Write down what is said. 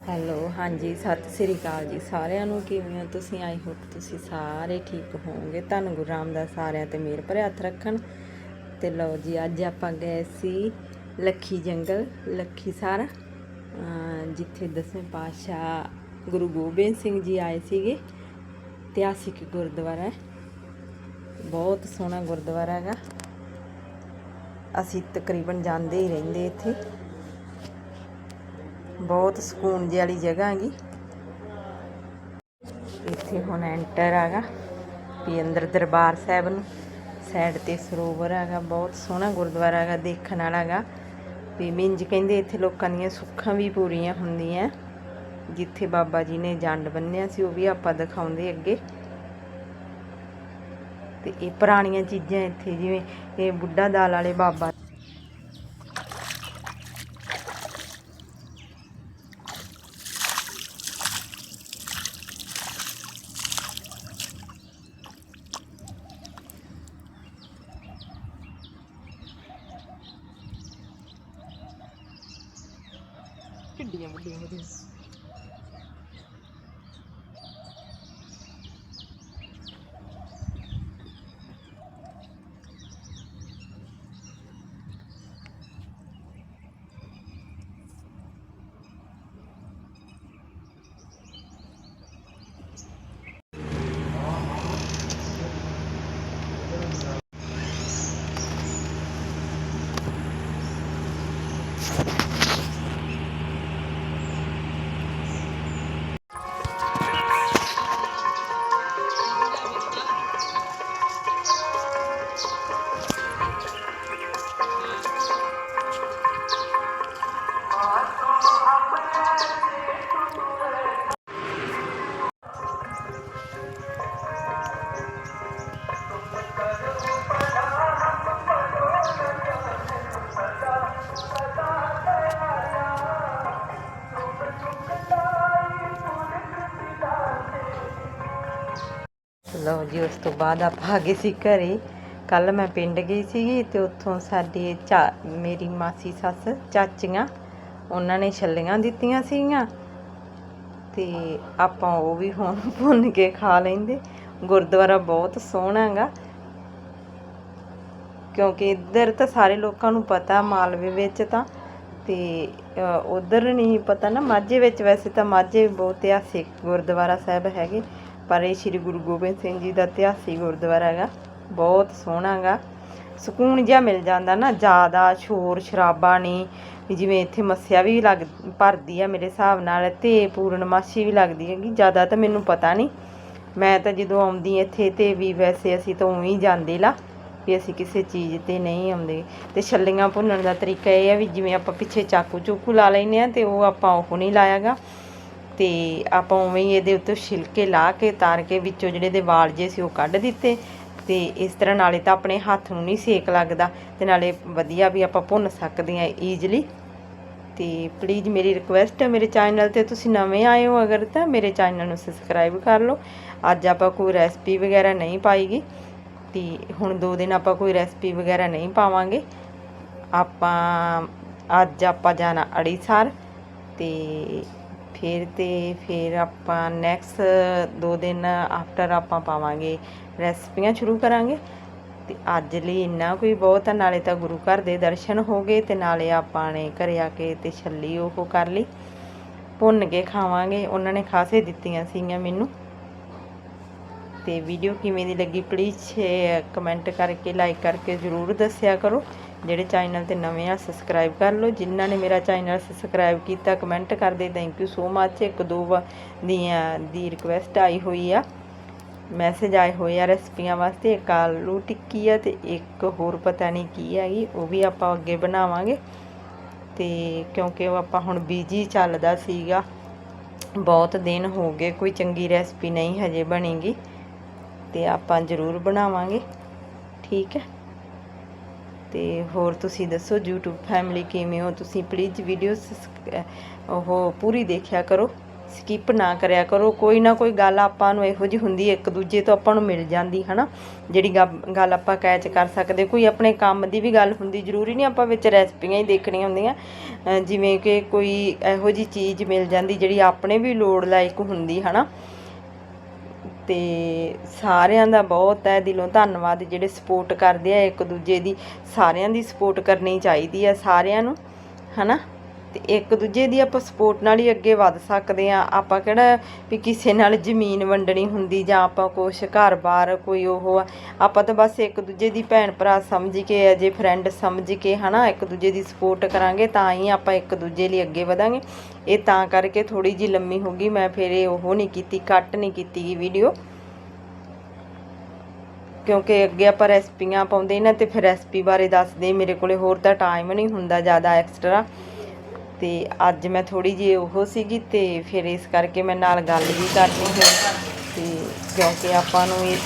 Hello, ਹਾਂਜੀ, ਸਤਿ ਸ੍ਰੀ ਅਕਾਲ ਜੀ ਸਾਰਿਆਂ ਨੂੰ। ਕਿਵੇਂ ਹੋ ਤੁਸੀਂ? ਆਈ ਹੋਪ ਤੁਸੀਂ ਸਾਰੇ ਠੀਕ ਹੋਵੋਗੇ। ਤੁਹਾਨੂੰ ਗੁਰੂ ਰਾਮਦਾਸ ਸਾਰਿਆਂ ਤੇ ਮੇਰ ਭਰੇ ਹੱਥ ਰੱਖਣ। ਤੇ ਲਓ ਜੀ, ਅੱਜ ਆਪਾਂ ਗਏ ਸੀ ਲੱਖੀ ਜੰਗਲ, ਲੱਖੀ ਸਾਰ। ਜਿੱਥੇ ਦਸਵੇਂ ਪਾਤਸ਼ਾਹ ਗੁਰੂ ਗੋਬਿੰਦ ਸਿੰਘ ਜੀ ਆਏ ਸੀਗੇ। ਇਤਿਹਾਸਿਕ ਗੁਰਦੁਆਰਾ ਹੈ। ਬਹੁਤ ਸੋਹਣਾ ਗੁਰਦੁਆਰਾ ਹੈਗਾ। ਅਸੀਂ ਤਕਰੀਬਨ ਜਾਂਦੇ ਹੀ ਰਹਿੰਦੇ ਇੱਥੇ। ਬਹੁਤ ਸਕੂਨ ਜਿਹੀ ਵਾਲੀ ਜਗ੍ਹਾ ਹੈਗੀ। ਇੱਥੇ ਹੁਣ ਐਂਟਰ ਹੈਗਾ ਵੀ ਅੰਦਰ ਦਰਬਾਰ ਸਾਹਿਬ ਨੂੰ। ਸਾਈਡ ਤੇ ਸਰੋਵਰ ਹੈਗਾ, ਬਹੁਤ ਸੋਹਣਾ ਗੁਰਦੁਆਰਾ ਹੈਗਾ, ਦੇਖਣ ਵਾਲਾ ਹੈਗਾ। ਵੀ ਮਿੰਜ ਕਹਿੰਦੇ ਇੱਥੇ ਲੋਕਾਂ ਦੀਆਂ ਸੁੱਖਾਂ ਵੀ ਪੂਰੀਆਂ ਹੁੰਦੀਆਂ। ਜਿੱਥੇ ਬਾਬਾ ਜੀ ਨੇ ਜੰਡ ਬੰਨਿਆ ਸੀ, ਉਹ ਵੀ ਆਪਾਂ ਦਿਖਾਉਂਦੇ ਅੱਗੇ। ਤੇ ਇਹ ਪੁਰਾਣੀਆਂ ਚੀਜ਼ਾਂ ਇੱਥੇ ਜਿਵੇਂ ਇਹ ਬੁੱਢਾ ਦਾਲ ਵਾਲੇ ਬਾਬਾ Meu Deus. ਲਓ ਜੀ, ਉਸ ਤੋਂ ਬਾਅਦ ਆਪਾਂ ਆ ਗਏ ਸੀ ਘਰੇ। ਕੱਲ ਮੈਂ ਪਿੰਡ ਗਈ ਸੀਗੀ ਤੇ ਉੱਥੋਂ ਸਾਡੇ ਚਾ, ਮੇਰੀ ਮਾਸੀ, ਸੱਸ, ਚਾਚੀਆਂ, ਉਹਨਾਂ ਨੇ ਛੱਲੀਆਂ ਦਿੱਤੀਆਂ ਸੀਗੀਆਂ। ਤੇ ਆਪਾਂ ਉਹ ਵੀ ਹੁਣ ਭੁੰਨ ਕੇ ਖਾ ਲੈਂਦੇ। ਗੁਰਦੁਆਰਾ ਬਹੁਤ ਸੋਹਣਾ ਹੈਗਾ। ਕਿਉਂਕਿ ਇੱਧਰ ਤਾਂ ਸਾਰੇ ਲੋਕਾਂ ਨੂੰ ਪਤਾ, ਮਾਲਵੇ ਵਿੱਚ ਤਾਂ। ਤੇ ਉਧਰ ਨਹੀਂ ਪਤਾ ਨਾ, ਮਾਝੇ ਵਿੱਚ ਵੈਸੇ ਤਾਂ ਮਾਝੇ ਬਹੁਤ ਸਿੱਖ ਗੁਰਦੁਆਰਾ ਸਾਹਿਬ ਹੈਗੇ। ਪਰ ਇਹ ਸ੍ਰੀ ਗੁਰੂ ਗੋਬਿੰਦ ਸਿੰਘ ਜੀ ਦਾ ਇਤਿਹਾਸਿਕ ਗੁਰਦੁਆਰਾ ਹੈਗਾ, ਬਹੁਤ ਸੋਹਣਾ ਹੈਗਾ। ਸਕੂਨ ਜਿਹਾ ਮਿਲ ਜਾਂਦਾ ਨਾ, ਜ਼ਿਆਦਾ ਸ਼ੋਰ ਸ਼ਰਾਬਾ ਨਹੀਂ, ਵੀ ਜਿਵੇਂ ਇੱਥੇ ਮੱਸਿਆ ਵੀ ਲੱਗ, ਭਰਦੀ ਆ ਮੇਰੇ ਹਿਸਾਬ ਨਾਲ, ਤੇ ਪੂਰਨਮਾਸ਼ੀ ਵੀ ਲੱਗਦੀ ਹੈਗੀ, ਜ਼ਿਆਦਾ ਤਾਂ ਮੈਨੂੰ ਪਤਾ ਨਹੀਂ। ਮੈਂ ਤਾਂ ਜਦੋਂ ਆਉਂਦੀ ਇੱਥੇ ਤੇ ਵੀ ਵੈਸੇ ਅਸੀਂ ਤਾਂ ਉਵੇਂ ਹੀ ਜਾਂਦੇ ਲਾ, ਵੀ ਅਸੀਂ ਕਿਸੇ ਚੀਜ਼ ਤੇ ਨਹੀਂ ਆਉਂਦੇ। ਤੇ ਛੱਲੀਆਂ ਭੁੰਨਣ ਦਾ ਤਰੀਕਾ ਇਹ ਹੈ ਵੀ ਜਿਵੇਂ ਆਪਾਂ ਪਿੱਛੇ ਚਾਕੂ ਚੂਕੂ ਲਾ ਲੈਨੇ ਆ ਤੇ ਉਹ ਆਪਾਂ ਉਹ ਨਹੀਂ ਲਾਇਆਗਾ। ਤੇ ਆਪਾਂ ਉਵੇਂ ਹੀ ਇਹਦੇ ਉੱਤੇ ਛਿਲਕੇ ਲਾ ਕੇ, ਤਾਰ ਕੇ ਵਿੱਚੋਂ ਜਿਹੜੇ ਦੇ ਵਾਲ ਜੇ ਸੀ ਉਹ ਕੱਢ ਦਿੱਤੇ ਤੇ ਇਸ ਤਰ੍ਹਾਂ ਨਾਲੇ ਤਾਂ ਆਪਣੇ ਹੱਥ ਨੂੰ ਨਹੀਂ ਸੇਕ ਲੱਗਦਾ ਤੇ ਨਾਲੇ ਵਧੀਆ ਵੀ ਆਪਾਂ ਭੁੰਨ ਸਕਦੇ ਆ ਈਜ਼ਲੀ ਤੇ ਪਲੀਜ਼ ਮੇਰੀ ਰਿਕੁਐਸਟ ਹੈ, ਮੇਰੇ ਚੈਨਲ ਤੇ ਤੁਸੀਂ ਨਵੇਂ ਆਏ ਹੋ ਅਗਰ ਤਾਂ ਮੇਰੇ ਚੈਨਲ ਨੂੰ ਸਬਸਕ੍ਰਾਈਬ ਕਰ ਲਓ। ਅੱਜ ਆਪਾਂ ਕੋਈ ਰੈਸਪੀ ਵਗੈਰਾ ਨਹੀਂ ਪਾਈਗੀ ਤੇ ਹੁਣ ਦੋ ਦਿਨ ਆਪਾਂ ਕੋਈ ਰੈਸਪੀ ਵਗੈਰਾ ਨਹੀਂ ਪਾਵਾਂਗੇ। ਆਪਾਂ, ਅੱਜ ਆਪਾਂ ਜਾਣਾ ਅੜੀਸਰ ਤੇ ਫਿਰ ਤੇ ਫਿਰ ਆਪਾਂ ਨੈਕਸਟ ਦੋ ਦਿਨ ਆਫਟਰ ਆਪਾਂ ਪਾਵਾਂਗੇ ਰੈਸਪੀਆਂ ਸ਼ੁਰੂ ਕਰਾਂਗੇ। ਤੇ ਅੱਜ ਲਈ ਇੰਨਾ ਕੋਈ ਬਹੁਤ ਆ, ਨਾਲੇ ਤਾਂ ਗੁਰੂ ਘਰ ਦੇ ਦਰਸ਼ਨ ਹੋ ਗਏ ਤੇ ਨਾਲੇ ਆਪਾਂ ਨੇ ਘਰੇ ਆ ਕੇ ਤੇ ਛੱਲੀ ਉਹ ਕਰ ਲਈ। ਭੁੰਨ ਕੇ ਖਾਵਾਂਗੇ, ਉਹਨਾਂ ਨੇ ਖਾਸੇ ਦਿੱਤੀਆਂ ਸੀਗੀਆਂ ਮੈਨੂੰ। ਤੇ ਵੀਡੀਓ ਕਿਵੇਂ ਦੀ ਲੱਗੀ ਪਲੀਜ਼ ਕਮੈਂਟ ਕਰਕੇ ਲਾਈਕ ਕਰਕੇ ਜ਼ਰੂਰ ਦੱਸਿਆ ਕਰੋ। ਜਿਹੜੇ ਚੈਨਲ ਤੇ ਨਵੇਂ ਆ ਸਬਸਕ੍ਰਾਈਬ ਕਰ ਲਓ। ਜਿਨ੍ਹਾਂ ਨੇ ਮੇਰਾ ਚੈਨਲ ਸਬਸਕ੍ਰਾਈਬ ਕੀਤਾ ਕਮੈਂਟ ਕਰਦੇ ਥੈਂਕ ਯੂ ਸੋ ਮੱਚ ਇੱਕ ਦੋ ਵਾ- ਦੀਆਂ ਦੀ ਰਿਕੁਐਸਟ ਆਈ ਹੋਈ ਆ। ਮੈਸੇਜ ਆਏ ਹੋਏ ਆ ਰੈਸਪੀਆਂ ਵਾਸਤੇ। ਇੱਕ ਆਲੂ ਟਿੱਕੀ ਆ ਤੇ ਇੱਕ ਹੋਰ ਪਤਾ ਨਹੀਂ ਕੀ ਹੈਗੀ, ਉਹ ਵੀ ਆਪਾਂ ਅੱਗੇ ਬਣਾਵਾਂਗੇ। ਤੇ ਕਿਉਂਕਿ ਉਹ ਆਪਾਂ ਹੁਣ ਬੀਜੀ ਚੱਲਦਾ ਸੀਗਾ, ਬਹੁਤ ਦਿਨ ਹੋ ਗਏ, ਕੋਈ ਚੰਗੀ ਰੈਸਪੀ ਨਹੀਂ ਹਜੇ ਬਣੇਗੀ। ਤੇ ਆਪਾਂ ਜ਼ਰੂਰ ਬਣਾਵਾਂਗੇ। ਠੀਕ ਹੈ। ਤੇ ਹੋਰ ਤੁਸੀਂ ਦੱਸੋ, YouTube ਫੈਮਿਲੀ ਕਿਵੇਂ ਹੋ? ਤੁਸੀਂ ਪਲੀਜ਼ ਵੀਡੀਓ ਉਹ ਪੂਰੀ ਦੇਖਿਆ ਕਰੋ। ਸਕਿਪ ਨਾ ਕਰਿਆ ਕਰੋ। ਕੋਈ ਨਾ ਕੋਈ ਗੱਲ ਆਪਾਂ ਨੂੰ ਇਹੋ ਜਿਹੀ ਹੁੰਦੀ ਹੈ, ਇੱਕ ਦੂਜੇ ਤੋਂ ਆਪਾਂ ਨੂੰ ਮਿਲ ਜਾਂਦੀ, ਹਨਾ? ਜਿਹੜੀ ਗ- ਗੱਲ ਆਪਾਂ ਕੈਚ ਕਰ ਸਕਦੇ। ਕੋਈ ਆਪਣੇ ਕੰਮ ਦੀ ਵੀ ਗੱਲ ਹੁੰਦੀ, ਜ਼ਰੂਰੀ ਨਹੀਂ ਆਪਾਂ ਵਿੱਚ ਰੈਸਪੀਆਂ ਹੀ ਦੇਖਣੀਆਂ ਹੁੰਦੀਆਂ। ਜਿਵੇਂ ਕਿ ਕੋਈ ਇਹੋ ਜਿਹੀ ਚੀਜ਼ ਮਿਲ ਜਾਂਦੀ, ਜਿਹੜੀ ਆਪਣੇ ਵੀ ਲੋੜ ਲਾਇਕ ਹੁੰਦੀ, ਹਨਾ? ਤੇ ਸਾਰਿਆਂ ਦਾ ਬਹੁਤ ਹੈ, ਦਿਲੋਂ ਧੰਨਵਾਦ। ਜਿਹੜੇ ਸਪੋਰਟ ਕਰਦੇ ਆ, ਇੱਕ ਦੂਜੇ ਦੀ ਸਾਰਿਆਂ ਦੀ ਸਪੋਰਟ ਕਰਨੀ ਚਾਹੀਦੀ ਆ ਸਾਰਿਆਂ ਨੂੰ, ਹਨਾ? ਤੇ ਇੱਕ ਦੂਜੇ ਦੀ ਆਪਾਂ ਸਪੋਰਟ ਨਾਲ ਹੀ ਅੱਗੇ ਵੱਧ ਸਕਦੇ ਆ ਆਪਾਂ ਕਿਹੜਾ ਵੀ ਕਿਸੇ ਨਾਲ ਜ਼ਮੀਨ ਵੰਡਣੀ ਹੁੰਦੀ ਜਾਂ ਆਪਾਂ ਕੁਛ ਘਰ-ਬਾਰ ਕੋਈ ਉਹ ਆਪਾਂ ਤਾਂ ਬਸ ਇੱਕ ਦੂਜੇ ਦੀ ਭੈਣ ਭਰਾ ਸਮਝ ਕੇ, ਅਜੇ ਫਰੈਂਡ ਸਮਝ ਕੇ ਹਨਾ, ਇੱਕ ਦੂਜੇ ਦੀ ਸਪੋਰਟ ਕਰਾਂਗੇ ਤਾਂ ਹੀ ਆਪਾਂ ਇੱਕ ਦੂਜੇ ਲਈ ਅੱਗੇ ਵਧਾਂਗੇ। ਇਹ ਤਾਂ ਕਰਕੇ ਥੋੜੀ ਜੀ ਲੰਮੀ ਹੋ ਗਈ, ਮੈਂ ਫਿਰ ਇਹ ਉਹ ਨਹੀਂ ਕੀਤੀ, ਕੱਟ ਨਹੀਂ ਕੀਤੀ ਗੀ ਵੀਡੀਓ ਕਿਉਂਕਿ ਅੱਗੇ ਆਪਾਂ ਰੈਸਪੀਆਂ ਪਾਉਂਦੇ ਨਾ ਤੇ ਫਿਰ ਰੈਸਪੀ ਬਾਰੇ ਦੱਸਦੇ, ਮੇਰੇ ਕੋਲੇ ਹੋਰ ਤਾਂ ਟਾਈਮ ਨਹੀਂ ਹੁੰਦਾ ਜ਼ਿਆਦਾ ਐਕਸਟਰਾ ਤੇ ਅੱਜ ਮੈਂ ਥੋੜੀ ਜਿਹੀ ਉਹ ਸੀਗੀ ਤੇ ਫਿਰ ਇਸ ਕਰਕੇ ਮੈਂ ਨਾਲ ਗੱਲ ਵੀ ਕਰਨੀ ਹੈ ਤੇ ਕਿਉਂਕਿ ਆਪਾਂ ਨੂੰ ਇਹ